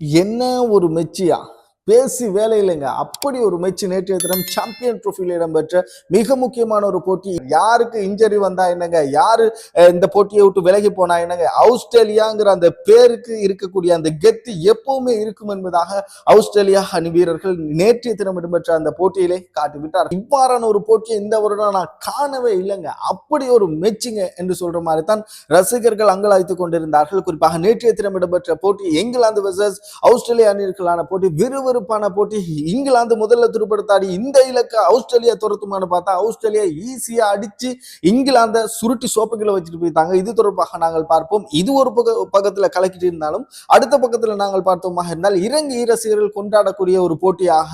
என்ன ஒரு மெச்சியா? பேசி வேலை இல்லைங்க. அப்படி ஒரு மெச்சு நேற்றைய தினம் சாம்பியன் ட்ரோஃபியில் இடம்பெற்ற மிக முக்கியமான ஒரு போட்டி. யாருக்கு இன்ஜரி வந்தா என்னங்க? யாரு இந்த போட்டியை விட்டு விலகி போனா என்னங்க? ஆஸ்திரேலியாங்கிற அந்த பேருக்கு இருக்கக்கூடிய அந்த கெத்து எப்பவுமே இருக்கும் என்பதாக ஆஸ்திரேலியா அணி வீரர்கள் நேற்றைய தினம் இடம்பெற்ற அந்த போட்டியிலே காட்டிவிட்டார். இவ்வாறான ஒரு போட்டியை இந்த வருடம் நான் காணவே இல்லைங்க. அப்படி ஒரு மெச்சுங்க என்று சொல்ற மாதிரி தான் ரசிகர்கள் அங்கலாய்த்துக் கொண்டிருந்தார்கள். குறிப்பாக நேற்றைய தினம் இடம்பெற்ற போட்டி இங்கிலாந்து வெர்சஸ் ஆஸ்திரேலியா அணியர்களான போட்டி விறுவிறுப்பான போட்டி இங்கிலாந்து முதல்ல துருப்படுத்தாடி இந்த இலக்கை ஆஸ்திரேலியா துரத்துமானு பார்த்தா ஆஸ்திரேலியா ஈஸியா அடிச்சு இங்கிலாந்தை சுருட்டி சோப்புகளை வச்சுட்டு போயிட்டாங்க. இது தொடர்பாக நாங்கள் பார்ப்போம். இது ஒரு பக்க பக்கத்துல கலக்கிட்டு இருந்தாலும் அடுத்த பக்கத்துல நாங்கள் பார்த்தோமாக இருந்தால் இறங்கி ரசிகர்கள் கொண்டாடக்கூடிய ஒரு போட்டியாக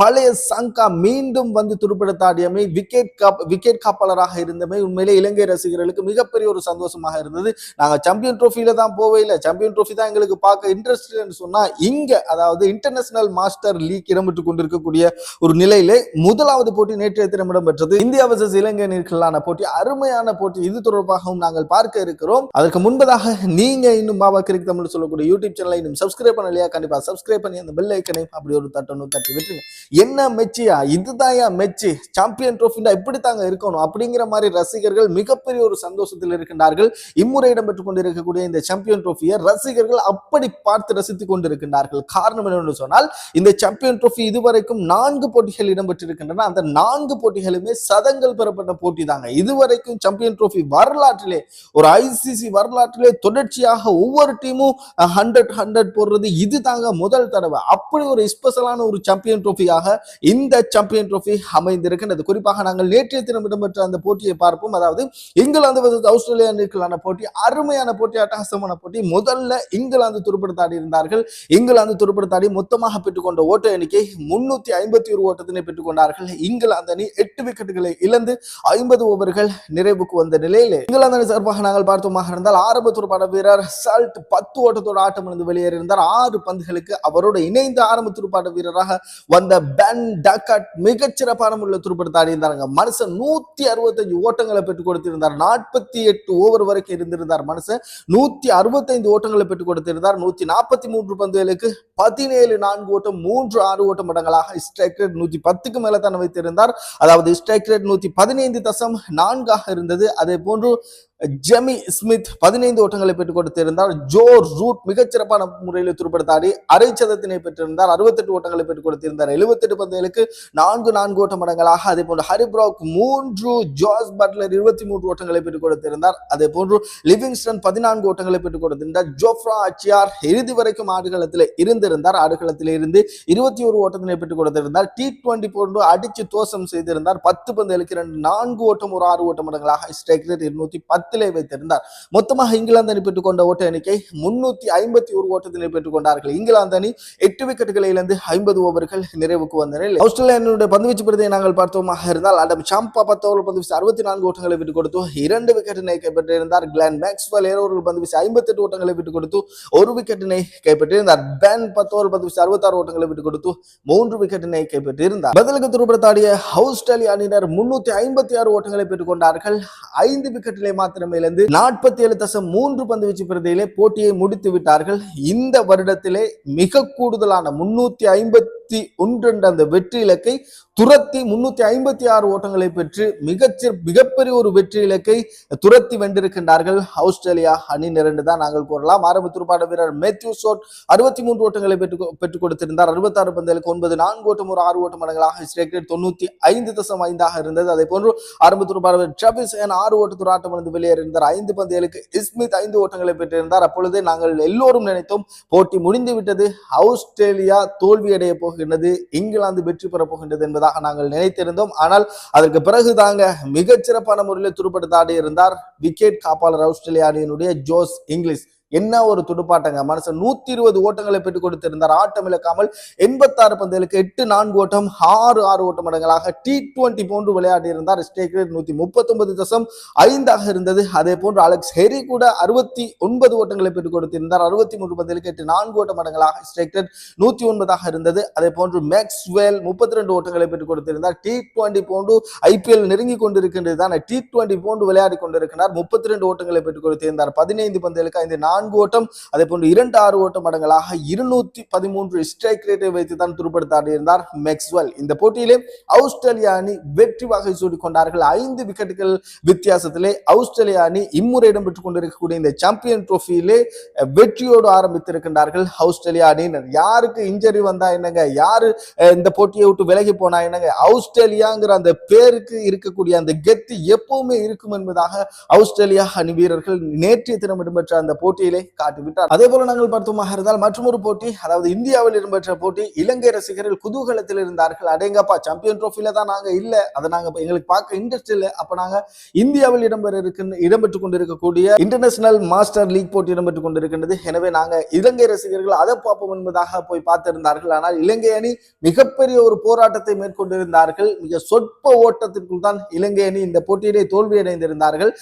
பழைய சங்கா மீண்டும் வந்து துடுப்படுத்தாடியமை விக்கெட் காப் விக்கெட் காப்பாளராக இருந்தமை உண்மையிலே இலங்கை ரசிகர்களுக்கு மிகப்பெரிய ஒரு சந்தோஷமாக இருந்தது. நாங்க சாம்பியன் ட்ரோஃபியில தான் போவே இல்லை. சாம்பியன் ட்ரோஃபி தான் எங்களுக்கு பார்க்க இன்ட்ரெஸ்ட் சொன்னா இங்க அதாவது இன்டர்நேஷனல் மாஸ்டர் லீக் இடம்பெற்று கொண்டிருக்கக்கூடிய ஒரு நிலையிலே முதலாவது போட்டி நேற்றைய தினம் இடம்பெற்றது இந்தியா வர்சஸ் இலங்கை அணிகளான போட்டி. அருமையான போட்டி. இது தொடர்பாகவும் நாங்கள் பார்க்க இருக்கிறோம். அதற்கு முன்பதாக நீங்க இன்னும் பாபா கிரிக் தமிழ் சொல்லக்கூடிய யூடியூப் சேனலை இன்னும் சப்ஸ்கிரைப் பண்ணலையா? கண்டிப்பா சப்ஸ்கிரைப் பண்ணி அந்த பெல் ஐக்கனை அப்படி ஒரு தட்டணும் தட்டி விட்டுருங்க. என்ன மெச்சியா? இதுதான் மெச்சி. சாம்பியன் ட்ரோஃபின்னா இப்படித்தாங்க இருக்கணும். அப்படிங்கிற மாதிரி ரசிகர்கள் மிகப்பெரிய ஒரு சந்தோஷத்தில் இருக்கின்றார்கள். இம்முறை இடம்பெற்றுக் கொண்டிருக்கக்கூடிய இந்த சாம்பியன் ட்ரோஃபியை ரசிகர்கள் அப்படி பார்த்து ரசித்துக் கொண்டிருக்கின்றார்கள். காரணம் என்னன்னு சொன்னால் இந்த சாம்பியன் ட்ரோஃபி இதுவரைக்கும் நான்கு போட்டிகள் இடம்பெற்றிருக்கின்றன. அந்த நான்கு போட்டிகளுமே சதங்கள் பெறப்பட்ட போட்டி தாங்க. இதுவரைக்கும் சாம்பியன் ட்ரோஃபி வரலாற்றிலே ஒரு ஐசிசி வரலாற்றிலே தொடர்ச்சியாக ஒவ்வொரு டீமும் ஹண்ட்ரட் ஹண்ட்ரட் போடுறது இது தாங்க முதல் தடவை. அப்படி ஒரு ஸ்பெஷலான ஒரு சாம்பியன் ட்ரோஃபியாக இந்த சாம்பியன் ட்ரோஃபி அமைந்திருக்கின்றது. குறிப்பாக நாங்கள் நேற்றைய தினம் இடம்பெற்ற அந்த போட்டியை பார்ப்போம். அதாவது இங்கிலாந்து versus ஆஸ்திரேலியா அணிகளான போட்டி அருமையான போட்டி அட்டகாசமான போட்டி. முதல்ல இங்கிலாந்து துருப்படுத்தாடி இருந்தார்கள். இங்கிலாந்து துருப்படுத்தாடி மொத்தமாக பெற்றுக்கொண்ட ஓட்ட எண்ணிக்கை முன்னூத்தி ஐம்பத்தி ஒரு ஓட்டத்தினை பெற்றுக்கொண்டார்கள். இங்கிலாந்து அணி எட்டு விக்கெட்டுகளை இழந்து ஐம்பது ஓவர்கள் நிறைவுக்கு வந்த நிலையில் இங்கிலாந்து அணி சார்பாக நாங்கள் பார்த்தோமாக இருந்தால் ஆரம்ப பட வீரர் சல்ட் பத்து ஓட்டத்தோட ஆட்டம் இருந்து வெளியேறியிருந்தார். ஆறு பந்துகளுக்கு அவரோட இணைந்த ஆரம்ப துடுப்பாட்ட வீரராக வந்த பென் டக்கட் மிகச்சிறப்பான முறையில் துடுப்படுத்தாடி இருந்தாருங்க மனுஷன் நூத்தி அறுபத்தஞ்சு ஓட்டங்களை பெற்றுக் கொடுத்திருந்தார். நாற்பத்தி எட்டு ஓவர் வரைக்கும் இருந்திருந்தார் மனுஷன். நூத்தி அறுபத்தைந்து ஓட்டங்களை பெற்றுக் கொடுத்திருந்தார். நூத்தி நாற்பத்தி மூன்று பந்துகளுக்கு பதினேழு நான்கு ஓட்டம் மூன்று ஆறு ஓட்டம் மடங்களாக ஸ்ட்ரைக் ரேட் நூத்தி பத்துக்கு மேல தான் வைத்திருந்தார். அதாவது ஸ்ட்ரைக் ரேட் நூத்தி பதினைந்து தசம் நான்காக இருந்தது. அதே போன்று ஜெமி ஸ்மித் பதினைந்து ஓட்டங்களை பெற்றுக் கொடுத்திருந்தார். ஜோ ரூட் மிகச்சிறப்பான முறையில் துருப்படுத்தாடி அரை சதத்தினை பெற்றிருந்தார். அறுபத்தெட்டு ஓட்டங்களை பெற்றுக் கொடுத்திருந்தார். எழுபத்தெட்டு பந்துகளுக்கு நான்கு நான்கு ஓட்ட மடங்களாக. அதே போன்று ஹரிப்ராக் மூன்று ஜார்ஜ் பட்லர் இருபத்தி மூன்று ஓட்டங்களை பெற்றுக் கொடுத்திருந்தார். அதே போன்று லிவிங்ஸ்டன் பதினான்கு ஓட்டங்களை பெற்றுக் கொடுத்திருந்தார். ஜோஃப்ரா அச்சியார் இறுதி வரைக்கும் ஆடுகளத்தில் இருந்திருந்தார். ஆடுகளத்தில் இருந்து இருபத்தி ஒரு ஓட்டத்தினை பெற்றுக் கொடுத்திருந்தார். டி டுவெண்டி போன்று அடிச்சு தோசம் செய்திருந்தார். பத்து பந்துகளுக்கு இரண்டு நான்கு ஓட்டம் ஒரு ஆறு ஓட்ட மடங்களாக. ஸ்ட்ரைக் ரேட் இருநூத்தி பத்திலே வைத்திருந்தார். மொத்தமாக இங்கிலாந்து அணி பெற்றுக்கொண்ட ஓட்ட எண்ணிக்கை முன்னூத்தி ஐம்பத்தி ஒரு ஓட்டத்தினை பெற்றுக் கொண்டார்கள் இங்கிலாந்து அணி எட்டு விக்கெட்டுகளை இழந்து ஐம்பது ஓவர்கள் நிறைவுக்கு வந்த நிலையில் ஆஸ்திரேலியா அணியுடைய பந்துவீச்சு பிரதியை நாங்கள் பார்த்தோமாக இருந்தால் அடம் சாம்பா பத்து ஓவர் பந்து அறுபத்தி நான்கு ஓட்டங்களை விட்டுக் கொடுத்து இரண்டு விக்கெட்டினை கைப்பற்றியிருந்தார். கிளான் மேக்ஸ்வெல் ஏழு ஓவர்கள் பந்து வீசி ஐம்பத்தெட்டு ஓட்டங்களை விட்டுக் கொடுத்து ஒரு விக்கெட்டினை கைப்பற்றியிருந்தார். பென் பத்து ஓவர் பந்து வீசி அறுபத்தாறு ஓட்டங்களை விட்டுக் கொடுத்து மூன்று விக்கெட்டினை கைப்பற்றியிருந்தார். பதிலுக்கு துருப்படுத்தாடிய ஆஸ்திரேலிய அணியினர் முன்னூத்தி ஐம்பத்தி ஆறு ஓட்டங்களை பெற்றுக் கொண்டார்கள். ஐந்து விக்கெட்டிலே மாத்திரமே திறமையிலிருந்து நாற்பத்தி ஏழு தசம் மூன்று பந்து வீச்சு பிரதியிலே போட்டியை முடித்து விட்டார்கள் இந்த வருடத்திலே மிக கூடுதலான முன்னூத்தி ஐம்பத்தி ஒன்று என்ற அந்த வெற்றி இலக்கை துரத்தி முன்னூத்தி ஐம்பத்தி ஆறு ஓட்டங்களை பெற்று மிகச்சி மிகப்பெரிய ஒரு வெற்றி இலக்கை துரத்தி வென்றிருக்கின்றார்கள். ஆஸ்திரேலியா அணி நிரண்டு தான் நாங்கள் கூறலாம். ஆரம்ப துடுப்பாட்ட வீரர் மேத்யூ சோட் அறுபத்தி மூன்று ஓட்டங்களை பெற்று பெற்றுக் கொடுத்திருந்தார். அறுபத்தாறு பந்துகளுக்கு ஒன்பது நான்கு ஓட்டம் ஒரு ஆறு ஓட்டம் மடங்களாக ஸ்ட்ரைக் தொண்ணூத்தி ஐந்து தசம் ஐந்தாக இருந்தது. அதே போன்று ஆரம்ப துடுப்பாட்ட வீரர் ட்ரவிஸ் என ஆறு ஓட்டத்தோர் ஆட்டம் இருந்து வெளியேறியிருந்தார். ஐந்து பந்துகளுக்கு இஸ்மித் ஐந்து ஓட்டங்களை பெற்றிருந்தார். அப்பொழுது நாங்கள் எல்லோரும் நினைத்தோம் போட்டி முடிந்து விட்டது ஆஸ்திரேலியா தோல்வியடைய போகின்றது இங்கிலாந்து வெற்றி பெறப் போகின்றது என்பதாக நாங்கள் நினைத்திருந்தோம். ஆனால் அதற்கு பிறகு தாங்க மிகச்சிறப்பான முறையில் துடுப்படுத்தாடி இருந்தார் விக்கெட் காப்பாளர் ஆஸ்திரேலிய அணியினுடைய ஜோஸ் இங்கிலீஷ். என்ன ஒரு துடுப்பாட்டங்க? மனசு நூத்தி இருபது ஓட்டங்களை பெற்றுக் கொடுத்திருந்தார். ஆட்டம் இழக்காமல் எண்பத்தாறு பந்துகளுக்கு எட்டு நான்கு ஓட்டம் ஆறு ஆறு ஓட்டம் மடங்களாக டி டுவெண்டி போன்று விளையாடி இருந்தார் ஸ்டேக் ரேட் நூத்தி முப்பத்தொன்பது தசம் ஐந்தாக இருந்தது. அதே போன்று அலெக்ஸ் ஹெரி கூட அறுபத்தி ஒன்பது ஓட்டங்களை பெற்றுக் கொடுத்திருந்தார். அறுபத்தி மூன்று பந்துகளுக்கு எட்டு நான்கு ஓட்ட மடங்களாக ஸ்டேக் ரேட் நூத்தி ஒன்பதாக இருந்தது. அதே போன்று மேக்ஸ்வெல் முப்பத்தி ரெண்டு ஓட்டங்களை பெற்றுக் கொடுத்திருந்தார். டி டுவெண்டி போன்று ஐபிஎல் நெருங்கி கொண்டிருக்கின்றது தான் டி டுவெண்டி போன்று விளையாடி கொண்டிருக்கிறார். முப்பத்தி ரெண்டு ஓட்டங்களை பெற்றுக் கொடுத்திருந்தார். பதினைந்து பந்துகளுக்கு ஐந்து நான்கு நான்கு ஓட்டம் அதே போன்று இரண்டு ஆறு ஓட்டம் மடங்களாக இருநூத்தி பதிமூன்று ஸ்ட்ரைக் ரேட்டை வைத்து தான் துடுப்படுத்தாடியிருந்தார் மேக்ஸ்வெல் இந்த போட்டியிலே ஆஸ்திரேலியா அணி வெற்றி வகை சூடி கொண்டார்கள் ஐந்து விக்கெட்டுகள் வித்தியாசத்திலே ஆஸ்திரேலியா அணி இம்முறை இடம்பெற்றுக் கொண்டிருக்கக்கூடிய இந்த சாம்பியன் ட்ரோஃபியிலே வெற்றியோடு ஆரம்பித்திருக்கின்றார்கள் ஆஸ்திரேலியா அணியினர் யாருக்கு இன்ஜரி வந்தா என்னங்க? யாரு இந்த போட்டியை விட்டு விலகி போனா என்னங்க? ஆஸ்திரேலியாங்கிற அந்த பேருக்கு இருக்கக்கூடிய அந்த கெத்து எப்பவுமே இருக்கும் என்பதாக ஆஸ்திரேலியா அணி வீரர்கள் நேற்றைய தினம் இடம்பெற்ற அந்த போட்டியை போட்டியிலே காட்டிவிட்டார். அதே போல நாங்கள் பார்த்தோமாக இருந்தால் மற்றொரு போட்டி அதாவது இந்தியாவில் இடம்பெற்ற போட்டி இலங்கை ரசிகர்கள் குதூகலத்தில் இருந்தார்கள். அடேங்கப்பா சாம்பியன் ட்ரோஃபில தான் நாங்க இல்ல. அதை நாங்க எங்களுக்கு பார்க்க இன்ட்ரெஸ்ட் இல்லை. அப்ப நாங்க இந்தியாவில் இடம்பெற இருக்கின்ற இடம்பெற்றுக் கொண்டிருக்கக்கூடிய இன்டர்நேஷனல் மாஸ்டர் லீக் போட்டி இடம்பெற்றுக் கொண்டிருக்கின்றது. எனவே நாங்க இலங்கை ரசிகர்கள் அதை பார்ப்போம் என்பதாக போய் பார்த்திருந்தார்கள். ஆனால் இலங்கை அணி மிகப்பெரிய ஒரு போராட்டத்தை மேற்கொண்டிருந்தார்கள். மிக சொற்ப ஓட்டத்திற்குள் தான் இலங்கை அணி இந்த போட்டியிலே தோல்வி அடைந்திருந்தார்கள்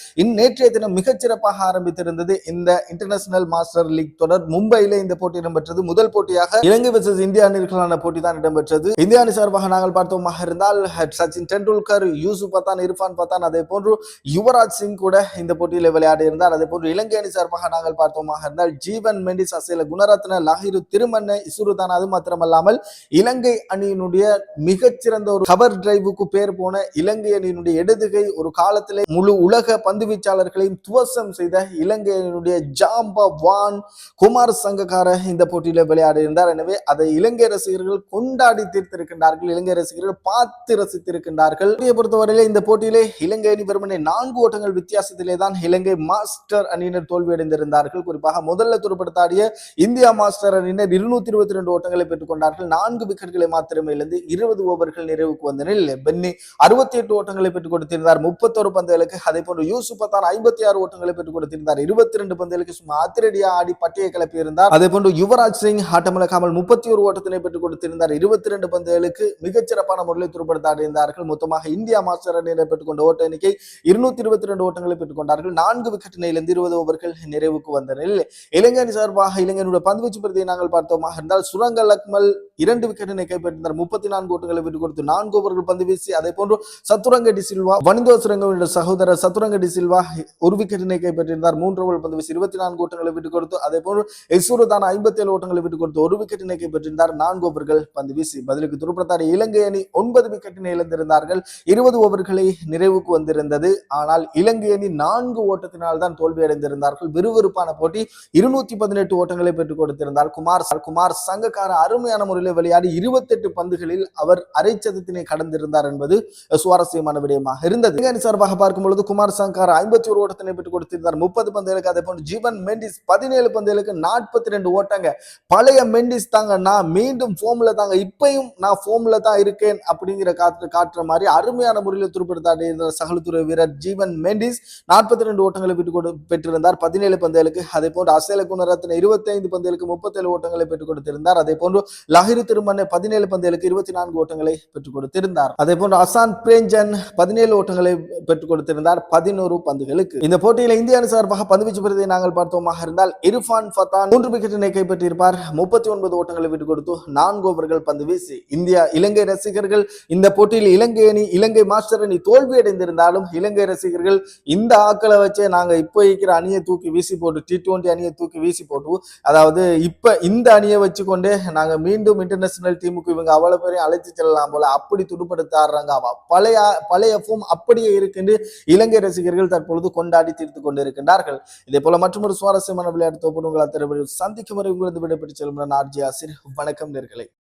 தினம் மிகச்சிறப்பாக ஆரம்பித்திருந்தது இந்த இன்டர்நேஷனல் இன்டர்நேஷனல் மாஸ்டர் லீக் தொடர் மும்பையில இந்த போட்டி இடம்பெற்றது. முதல் போட்டியாக இலங்கை வெர்சஸ் இந்திய அணிகளான போட்டி தான் இடம்பெற்றது. இந்திய அணி சார்பாக நாங்கள் பார்த்தோமாக இருந்தால் சச்சின் டெண்டுல்கர் யூசுப் பத்தான் இர்ஃபான் பத்தான் அதே போன்று யுவராஜ் சிங் கூட இந்த போட்டியில விளையாடி இருந்தார். அதே போன்று இலங்கை அணி சார்பாக நாங்கள் பார்த்தோமாக இருந்தால் ஜீவன் மெண்டிஸ் அசேல குணரத்ன லஹிரு திருமண்ண இசுருதான் அது மாத்திரமல்லாமல் இலங்கை அணியினுடைய மிகச்சிறந்த ஒரு கவர் டிரைவுக்கு பேர் போன இலங்கை அணியினுடைய எடுதுகை ஒரு காலத்திலே முழு உலக பந்து வீச்சாளர்களையும் துவசம் செய்த இலங்கை அணியினுடைய ஜாம்பா வான் குமார் சங்கக்கார இந்த போட்டியில விளையாடி இருந்தார் எனவே அதை இலங்கை ரசிகர்கள் கொண்டாடி தீர்த்திருக்கின்றார்கள். இலங்கை ரசிகர்கள் பார்த்து ரசித்திருக்கின்றார்கள். போட்டியை பொறுத்தவரையிலே இந்த போட்டியிலே இலங்கை அணி வெறுமனே நான்கு ஓட்டங்கள் வித்தியாசத்திலே தான் இலங்கை மாஸ்டர் அணியினர் தோல்வியடைந்திருந்தார்கள். குறிப்பாக முதல்ல துருப்படுத்தாடிய இந்தியா மாஸ்டர் அணியினர் இருநூத்தி இருபத்தி ரெண்டு ஓட்டங்களை பெற்றுக் கொண்டார்கள் நான்கு விக்கெட்டுகளை மாத்திரமே இருந்து இருபது ஓவர்கள் நிறைவுக்கு வந்த நிலையில் பென்னி அறுபத்தி எட்டு ஓட்டங்களை பெற்றுக் கொடுத்திருந்தார். முப்பத்தொரு பந்துகளுக்கு அதே போன்று யூசுப் பத்தான் ஐம்பத்தி ஆறு ஓட்டங்களை பெற்றுக் கொடுத்திருந்தார். இருபத்தி ரெண்டு பந்துகளுக்கு சும்மா அதிரடியா ஆடி பட்டியை கிளப்பி இருந்தார். அதே போன்று யுவராஜ் சிங் ஆட்டமிழக்காமல் முப்பத்தி ஒரு ஓட்டத்தினை பெற்றுக் கொடுத்திருந்தார் இருபத்தி ரெண்டு பந்துகளுக்கு மிகச்சிறப்பான முறையில் துருப்படுத்த இருந்தார்கள் மொத்தமாக இந்தியா மாஸ்டர் அணியினர் பெற்றுக்கொண்ட ஓட்ட எண்ணிக்கை இருநூத்தி இருபத்தி ரெண்டு ஓட்டங்களை பெற்றுக்கொண்டார்கள். நான்கு விக்கெட் நிலையிலிருந்து இருபது ஓவர்கள் நிறைவுக்கு வந்த நிலையில் இலங்கை அணி சார்பாக இலங்கையினுடைய பந்துவீச்சு பிரதியை நாங்கள் பார்த்தோமாக இருந்தால் சுரங்க லக்மல் இரண்டு விக்கெட்டினை கைப்பற்றினார். முப்பத்தி நான்கு ஓட்டங்களை பெற்றுக் கொடுத்து நான்கு ஓவர்கள் பந்து வீசி அதே போன்று சத்துரங்க டி சில்வா வனிந்தோ சுரங்கவினுடைய சகோதரர் சத்துரங்க டி சில்வா ஒரு விக்கெட்டினை கைப்பற்றியிருந்தார். மூன்று ஓவர் பந்து வீசி இருபத்தி நான்கு ஓட்டங்களை விட்டுக் கொடுத்து அதே போல் எசூரு தான் ஐம்பத்தி ஏழு ஓட்டங்களை விட்டுக் கொடுத்து ஒரு இணைக்க பெற்றிருந்தார். நான்கு ஓவர்கள் பந்து வீசி பதிலுக்கு துருப்பத்தாடிய இலங்கை அணி ஒன்பது விக்கெட்டினை இழந்திருந்தார்கள். இருபது ஓவர்களை நிறைவுக்கு வந்திருந்தது. ஆனால் இலங்கை அணி நான்கு ஓட்டத்தினால் தான் தோல்வியடைந்திருந்தார்கள் விறுவிறுப்பான போட்டி இருநூத்தி பதினெட்டு ஓட்டங்களை பெற்றுக் கொடுத்திருந்தார் குமார். குமார் சங்கக்கார அருமையான முறையில் விளையாடி இருபத்தெட்டு பந்துகளில் அவர் அரைச்சதத்தினை கடந்திருந்தார் என்பது சுவாரஸ்யமான விடயமாக இருந்தது. அணி சார்பாக பார்க்கும் பொழுது குமார் சங்கர் ஐம்பத்தி ஒரு ஓட்டத்தினை பெற்றுக் கொடுத்திருந்தார். முப்பது பந்துகளுக்கு அதே போன்று ஜீவன் மெண்டிஸ் பதினேழு பந்துகளுக்கு நாற்பத்தி ரெண்டு ஓட்டாங்க. பழைய மெண்டிஸ் தாங்க நான் மீண்டும் ஃபோம்ல தாங்க. இப்பையும் நான் ஃபோம்ல தான் இருக்கேன் அப்படிங்கிற காற்று காட்டுற மாதிரி அருமையான முறையில் துருப்படுத்தாடி சகலத்துறை வீரர் ஜீவன் மெண்டிஸ். நாற்பத்தி ரெண்டு ஓட்டங்களை விட்டு கொடு பெற்றிருந்தார். பதினேழு பந்துகளுக்கு அதே போன்று அசேல குணரத்தின இருபத்தைந்து பந்தயலுக்கு பந்துகளுக்கு முப்பத்தேழு ஓட்டங்களை பெற்றுக் கொடுத்திருந்தார். அதே போன்று லஹிரு திருமண்ணை பதினேழு பந்துகளுக்கு இருபத்தி நான்கு ஓட்டங்களை பெற்றுக் கொடுத்திருந்தார். அதே போன்று அசான் பிரேஞ்சன் பதினேழு ஓட்டங்களை பெற்றுக் கொடுத்திருந்தார் பதினோரு பந்துகளுக்கு. இந்த போட்டியில் இந்திய அணி சார்பாக பந்துவீச்சு பிரதியை நாங்கள் பார்த்தோம். பார்த்தோமாக இருந்தால் இர்ஃபான் ஃபத்தான் மூன்று விக்கெட்டினை கைப்பற்றியிருப்பார். முப்பத்தி ஒன்பது ஓட்டங்களை விட்டு கொடுத்து நான்கு ஓவர்கள் பந்து வீசி இந்தியா இலங்கை ரசிகர்கள் இந்த போட்டியில் இலங்கை அணி இலங்கை மாஸ்டர் அணி தோல்வி அடைந்திருந்தாலும் இலங்கை ரசிகர்கள் இந்த ஆக்களை வச்சே நாங்க இப்போ இருக்கிற அணியை தூக்கி வீசி போட்டு டி டுவெண்டி அணியை தூக்கி வீசி போட்டு அதாவது இப்போ இந்த அணியை வச்சுக்கொண்டே நாங்க மீண்டும் இன்டர்நேஷனல் டீமுக்கு இவங்க அவ்வளவு பேரையும் அழைத்து செல்லலாம் போல அப்படி துடுப்படுத்த ஆடுறாங்க அவ பழைய பழைய ஃபோம் அப்படியே இருக்குன்னு இலங்கை ரசிகர்கள் தற்பொழுது கொண்டாடி தீர்த்து கொண்டிருக்கின்றார்கள். இதே போல மற்றொரு சுவாரஸ்யமான விளையாட்டு தொகுப்பு உங்களை திரைப்படம் சந்திக்கும் வரை உங்களது விடைபெற்று செல்லும் நான் ஆர்ஜி ஆசிர். வணக்கம் நேர்களை.